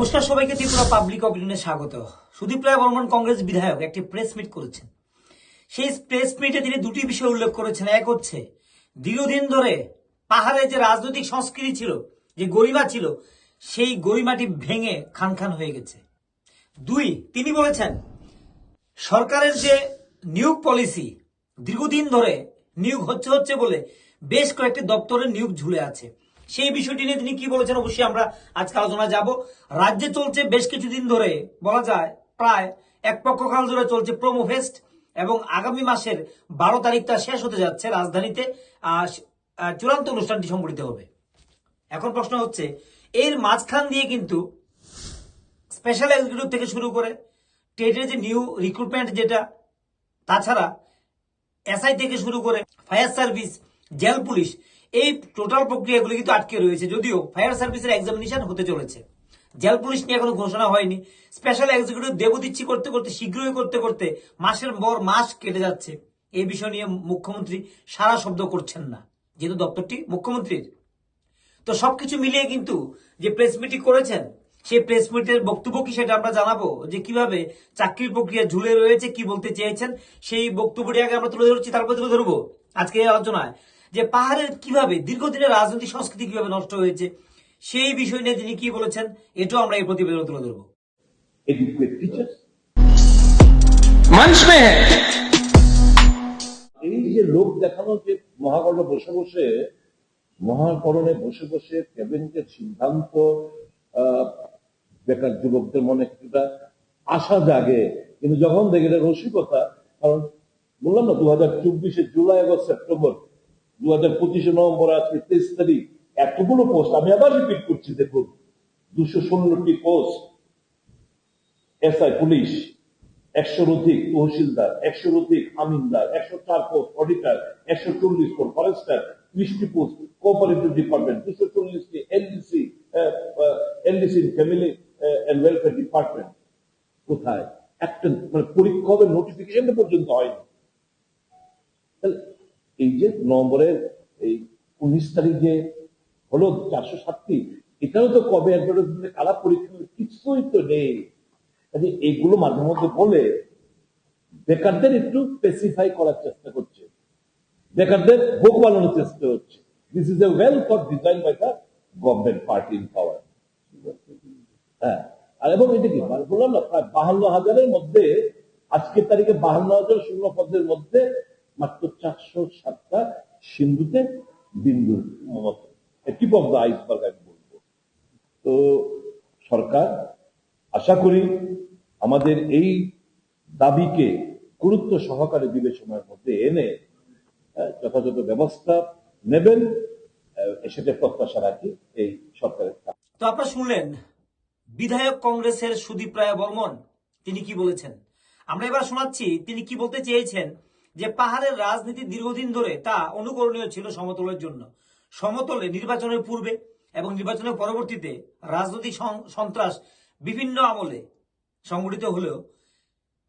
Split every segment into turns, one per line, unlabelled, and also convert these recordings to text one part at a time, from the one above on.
নমস্কার সবাইকে, ত্রিপুরা পাবলিক অপিনিয়নে স্বাগত। সুদীপ রায়, বর্মন কংগ্রেস বিধায়ক, একটি প্রেস মিট করেছেন। সেই প্রেস মিটে তিনি দুটি বিষয় উল্লেখ করেছেন। এক হচ্ছে, দীর্ঘদিন ধরে পাহাড়ে যে রাজনৈতিক সংস্কৃতি ছিল, যে গরিমা ছিল, সেই গরিমাটি ভেঙে খান খান হয়ে গেছে। দুই, তিনি বলেছেন, সরকারের যে নিয়োগ পলিসি দীর্ঘদিন ধরে নিয়োগ হচ্ছে হচ্ছে বলে বেশ কয়েকটি দপ্তরে নিয়োগ ঝুলে আছে। সেই বিষয়টি নিয়ে তিনি কি বলেছেন অবশ্যই আমরা আজকে আলোচনা যাব। রাজ্যে চলছে বেশ কিছুদিন ধরে, বলা যায় প্রায় এক পক্ষকাল ধরে চলছে প্রোমো ফেস্ট এবং আগামী মাসের বারো তারিখটা শেষ হতে যাচ্ছে রাজধানীতে। চূড়ান্ত অনুষ্ঠানটি সংগঠিত হবে। এখন প্রশ্ন হচ্ছে, এর মাঝখান দিয়ে কিন্তু স্পেশাল এক্সিকিউটিভ থেকে শুরু করে টেটের যে নিউ রিক্রুটমেন্ট যেটা, তাছাড়া এসআই থেকে শুরু করে ফায়ার সার্ভিস, জেল পুলিশ এই টোটাল প্রক্রিয়াগুলি কিন্তু আটকে রয়েছে, যদিও ফায়ার সার্ভিসের এক্সামিনেশন হতে চলেছে। জেল পুলিশ নিয়ে এখনও ঘোষণা হয়নি। স্পেশাল এক্সিকিউটিভ দেবদিচ্ছি করতে করতে, শীঘ্রই করতে করতে মাসের পর মাস কেটে যাচ্ছে। এই বিষয় নিয়ে মুখ্যমন্ত্রী সারা শব্দ করছেন না, যেহেতু দপ্তরটি মুখ্যমন্ত্রীর। তো সবকিছু মিলিয়ে কিন্তু যে প্রেস মিটিং করেছেন, সেই প্রেস মিটের বক্তব্য কি সেটা আমরা জানাব? যে কীভাবে চাকরির প্রক্রিয়া ঝুলে রয়েছে, কি বলতে চেয়েছেন, সেই বক্তব্যটি আগে আমরা তুলে ধরছি, তারপর তুলে ধরবো আজকে এই আলোচনায়। যে পাহাড়ের কীভাবে দীর্ঘদিনের রাজনৈতিক সংস্কৃতি কীভাবে নষ্ট হয়েছে সেই বিষয় নিয়ে তিনি কি বলেছেন এটাও আমরা এই প্রতিবেদন তুলে ধরবো।
মানুষ
এই যে লোক দেখানো যে মহাকরণে বসে বসে মহাকরণে বসে বসে ক্যাবিনেটের সিদ্ধান্ত বেকার যুবকদের মনে কিছুটা আশা জাগে কিন্তু যখন দেখি রসিকতা কারণ বললাম না দু হাজার চব্বিশে জুলাই এবং সেপ্টেম্বর দু পঁচিশে নভেম্বর আজকে তেইশ তারিখ, এতগুলো পোস্ট আমি আবার রিপিট করছি, দেখুন, দুশো ষোলোটি পোস্ট এসআই পুলিশ একশোর অধিক তহসিলদার, একশোর অধিক আমিনদার একশো চার পোস্ট অডিটার একশো চল্লিশ পোস্ট ফরেস্টার ত্রিশটি পোস্ট কোঅপারেটিভ ডিপার্টমেন্ট দুশো চল্লিশটি LDC LDC family and welfare department কোথায়? একটা মানে পরীক্ষা হবে নোটিফিকেশন পর্যন্ত হয়নি। এই যে নভেম্বরের এই উনিশ তারিখ যে হলো চারশো সাতটি, এটাও তো কবে একবার কারা পরীক্ষা কিছুই তো নেই। কাজে এগুলো মাঝে মধ্যে বলে বেকারদের একটু স্পেসিফাই করার চেষ্টা করছে। বেকারদের ভোগ বানানোর চেষ্টা হচ্ছে। This is a well for design by the government party in power হ্যাঁ। আর এবং এটা কি মানে বললাম না, প্রায় বাহান্ন হাজারের মধ্যে, আজকের তারিখে বাহান্ন হাজার শূন্য পদের মধ্যে মাত্র চারশো সাতটা সিন্ধুতে বিন্দু টিপ অফ দ্য আইসবার্গ আমি বলব। তো সরকার, আশা করি আমাদের এই দাবিকে গুরুত্ব সহকারে বিবেচনার মধ্যে এনে যথাযথ ব্যবস্থা নেবেন সেটা প্রত্যাশা রাখি এই সরকারের
তো আপনারা শুনলেন, বিধায়ক কংগ্রেসের সুদীপ রায় বর্মন, তিনি কি বলেছেন? আমরা এবার শোনাচ্ছি তিনি কি বলতে চেয়েছেন যে পাহাড়ের রাজনীতি দীর্ঘদিন ধরে তা অনুকরণীয় ছিল সমতলের জন্য। সমতলে নির্বাচনের পূর্বে এবং নির্বাচনের পরবর্তীতে রাজনৈতিক সন্ত্রাস বিভিন্ন আমলে সংগঠিত হলেও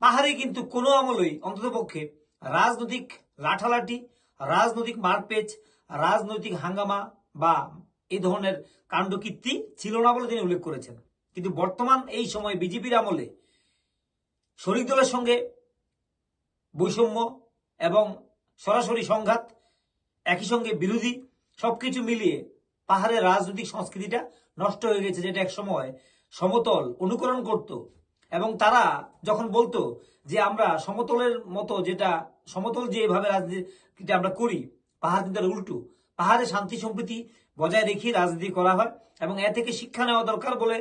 পাহাড়ে কিন্তু কোনো আমলেই অন্ততপক্ষে রাজনৈতিক লাঠালাঠি, রাজনৈতিক মারপেচ, রাজনৈতিক হাঙ্গামা বা এই ধরনের কাণ্ডকীর্তি ছিল না বলে তিনি উল্লেখ করেছেন। কিন্তু বর্তমান এই সময় বিজেপির আমলে শরিক দলের সঙ্গে বৈষম্য এবং সরাসরি সংঘাত, একই সঙ্গে বিরোধী, সবকিছু মিলিয়ে পাহাড়ের রাজনৈতিক সংস্কৃতিটা নষ্ট হয়ে গেছে, যেটা এক সময় সমতল অনুকরণ করত। এবং তারা যখন বলতো যে আমরা সমতলের মতো যেটা, সমতল যেভাবে রাজনীতিটা আমরা করি, পাহাড় কিন্তু উল্টো। পাহাড়ে শান্তি সম্প্রীতি বজায় রেখে রাজনীতি করা হয় এবং এ থেকে শিক্ষা নেওয়া দরকার বলে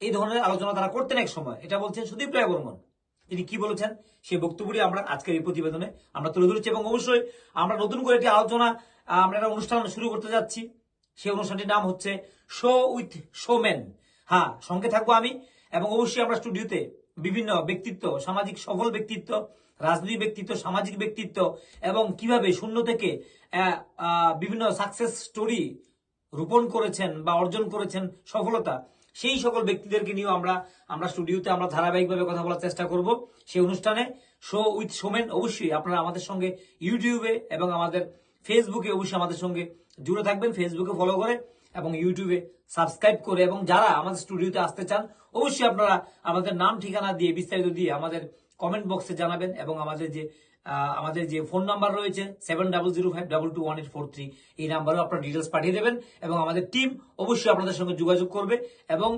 এই ধরনের আলোচনা তারা করতেন এক সময় এটা বলছেন সুদীপ রায় বর্মন। তিনি কি বলেছেন? সেই বক্তব্যটি আমরা আজকের এই প্রতিবেদনে আমরা তুলে ধরেছি এবং অবশ্যই আমরা নতুন করে একটি আলোচনা, আমরা একটা অনুষ্ঠান শুরু করতে যাচ্ছি। সেই অনুষ্ঠানটির নাম হচ্ছে শো উইথ শোম্যান হ্যাঁ সঙ্গে থাকব আমি এবং অবশ্যই আমরা স্টুডিওতে বিভিন্ন ব্যক্তিত্ব, সামাজিক সফল ব্যক্তিত্ব, রাজনৈতিক ব্যক্তিত্ব, সামাজিক ব্যক্তিত্ব এবং কীভাবে শূন্য থেকে বিভিন্ন সাকসেস স্টোরি রোপণ করেছেন বা অর্জন করেছেন সফলতা সেই সকল ব্যক্তিদেরকে নিয়েও আমরা আমরা স্টুডিওতে আমরা ধারাবাহিকভাবে কথা বলার চেষ্টা করব। সেই অনুষ্ঠানে শো উইথ সোমেন অবশ্যই আপনারা আমাদের সঙ্গে ইউটিউবে এবং আমাদের ফেসবুকে অবশ্যই আমাদের সঙ্গে জুড়ে থাকবেন। ফেসবুকে ফলো করে এবং ইউটিউবে সাবস্ক্রাইব করে এবং যারা আমাদের স্টুডিওতে আসতে চান, অবশ্যই আপনারা আমাদের নাম ঠিকানা দিয়ে বিস্তারিত দিয়ে আমাদের কমেন্ট বক্সে জানাবেন এবং আমাদের যে আমাদের যে ফোন নাম্বার রয়েছে seven double zero five double two one eight four three এই নাম্বারেও আপনারা ডিটেলস পাঠিয়ে দেবেন এবং আমাদের টিম অবশ্যই আপনাদের সঙ্গে যোগাযোগ করবে এবং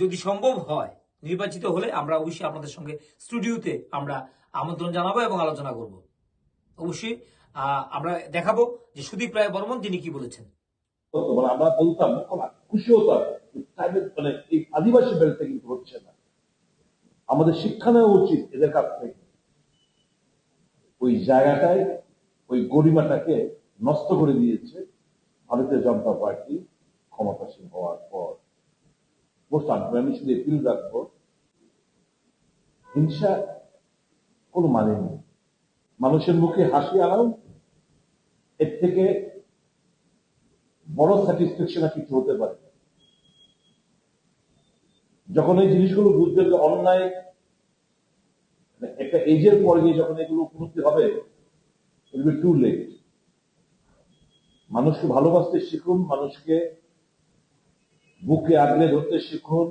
যদি সম্ভব হয়, নির্বাচিত হলে আমরা অবশ্যই আপনাদের সঙ্গে স্টুডিওতে আমরা আমন্ত্রণ জানাব এবং আলোচনা করব। অবশ্যই আমরা দেখাবো যে সুদীপ রায় বর্মন তিনি কি বলেছেন।
আমরা বলতাম খুশি হতাম মানে এই আদিবাসী বেলটা কিন্তু হচ্ছে না। আমাদের শিক্ষা নেওয়া উচিত এদের কাছ থেকে। ওই জায়গাটায় ওই গরিমাটাকে নষ্ট করে দিয়েছে ভারতীয় জনতা পার্টি ক্ষমতাসীন হওয়ার পর। আমি শুধু এপিল রাখব। হিংসা কোনো মানে নেই। মানুষের মুখে হাসি আনাও। এর থেকে বড় স্যাটিসফ্যাকশন আর কিছু হতে পারে যখন এই জিনিসগুলো বুঝবে যে অন্যায় একটা এজের পরে গিয়ে যখন এগুলো উপলব্ধি হবে টু লেট মানুষকে ভালোবাসতে শিখুন, মানুষকে বুকে আগলে ধরতে শিখুন,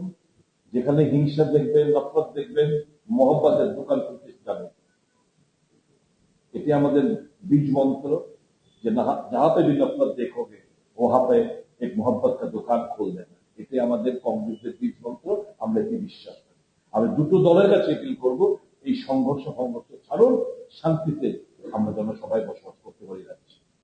যেখানে হিংসা দেখবেন, নফরত দেখবেন, মহব্বতের দোকান করতে যাবেন। এটি আমাদের বীজ মন্ত্র, যে যাহাতে বি নফরত দেখবে ও হাতে এক মহব্বত কা দোকান খুলবেন এটি আমাদের কংগ্রেসের বীজ মন্ত্র, আমরা এটি বিশ্বাস করি। আমি দুটো দলের কাছে এপিল করব এই সংঘর্ষ সংঘর্ষ ছাড়ুন শান্তিতে আমরা যেন সবাই বসবাস করতে পারি না।